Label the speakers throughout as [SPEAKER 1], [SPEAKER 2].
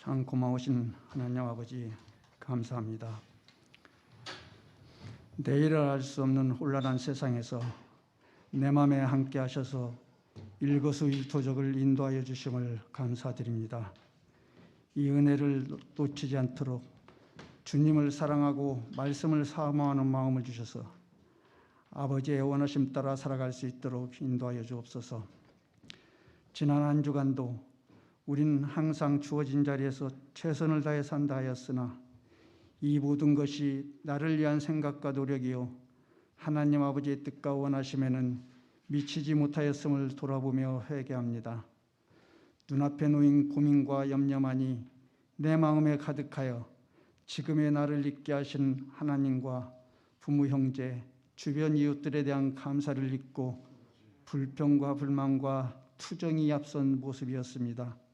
[SPEAKER 1] 참 고마우신 하나님 아버지 감사합니다. 내일을 알 수 없는 혼란한 세상에서 내 마음에 함께 하셔서 일거수일투족을 인도하여 주심을 감사드립니다. 이 은혜를 놓치지 않도록 주님을 사랑하고 말씀을 사모하는 마음을 주셔서 아버지의 원하심 따라 살아갈 수 있도록 인도하여 주옵소서. 지난 한 주간도 우린 항상 주어진 자리에서 최선을 다해 산다 하였으나 이 모든 것이 나를 위한 생각과 노력이요 하나님 아버지의 뜻과 원하심에는 미치지 못하였음을 돌아보며 회개합니다. 눈앞에 놓인 고민과 염려만이 내 마음에 가득하여 지금의 나를 있게 하신 하나님과 부모 형제 주변 이웃들에 대한 감사를 잊고 불평과 불만과 투정이 앞선 모습이었습니다.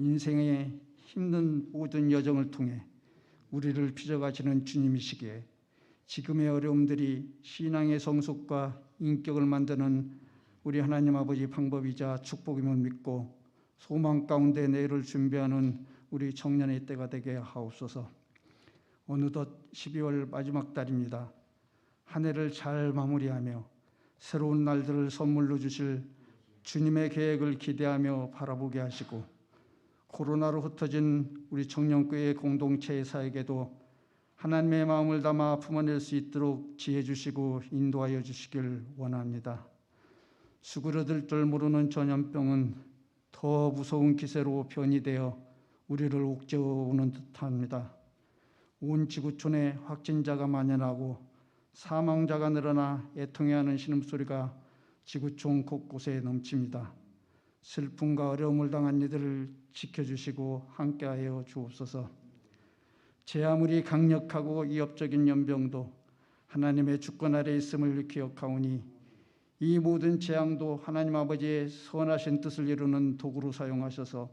[SPEAKER 1] 인생의 힘든 모든 여정을 통해 우리를 빚어가시는 주님이시기에 지금의 어려움들이 신앙의 성숙과 인격을 만드는 우리 하나님 아버지 방법이자 축복임을 믿고 소망 가운데 내일을 준비하는 우리 청년의 때가 되게 하옵소서. 어느덧 12월 마지막 달입니다. 한 해를 잘 마무리하며 새로운 날들을 선물로 주실 주님의 계획을 기대하며 바라보게 하시고 코로나로 흩어진 우리 청년교회 공동체의 사역에도 하나님의 마음을 담아 품어낼 수 있도록 지혜 주시고 인도하여 주시길 원합니다. 수그러들 줄 모르는 전염병은 더 무서운 기세로 변이되어 우리를 옥죄어오는 듯합니다. 온 지구촌에 확진자가 만연하고 사망자가 늘어나 애통해하는 신음소리가 지구촌 곳곳에 넘칩니다. 슬픔과 어려움을 당한 이들을 지켜주시고 함께하여 주옵소서. 제 아무리 강력하고 위협적인 연병도 하나님의 주권 아래 있음을 기억하오니 이 모든 재앙도 하나님 아버지의 선하신 뜻을 이루는 도구로 사용하셔서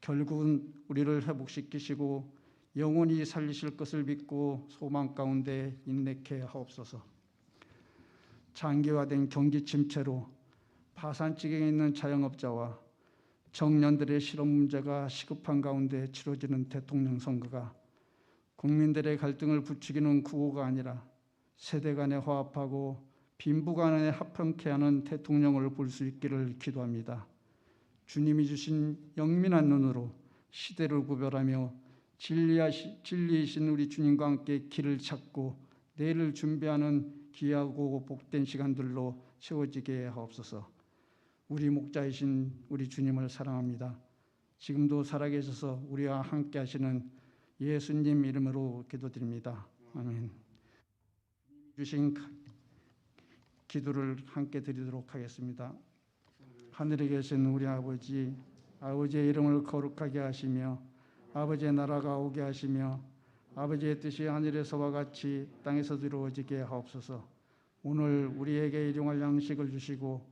[SPEAKER 1] 결국은 우리를 회복시키시고 영원히 살리실 것을 믿고 소망 가운데 인내케 하옵소서. 장기화된 경기 침체로 파산 지경에 있는 자영업자와 청년들의 실업 문제가 시급한 가운데 치러지는 대통령 선거가 국민들의 갈등을 부추기는 구호가 아니라 세대 간에 화합하고 빈부 간에 합평케 하는 대통령을 볼 수 있기를 기도합니다. 주님이 주신 영민한 눈으로 시대를 구별하며 진리이신 우리 주님과 함께 길을 찾고 내일을 준비하는 귀하고 복된 시간들로 채워지게 하옵소서. 우리 목자이신 우리 주님을 사랑합니다. 지금도 살아계셔서 우리와 함께 하시는 예수님 이름으로 기도드립니다. 아멘. 주신 기도를 함께 드리도록 하겠습니다. 하늘에 계신 우리 아버지, 아버지의 이름을 거룩하게 하시며 아버지의 나라가 오게 하시며 아버지의 뜻이 하늘에서와 같이 땅에서도 이루어지게 하옵소서. 오늘 우리에게 일용할 양식을 주시고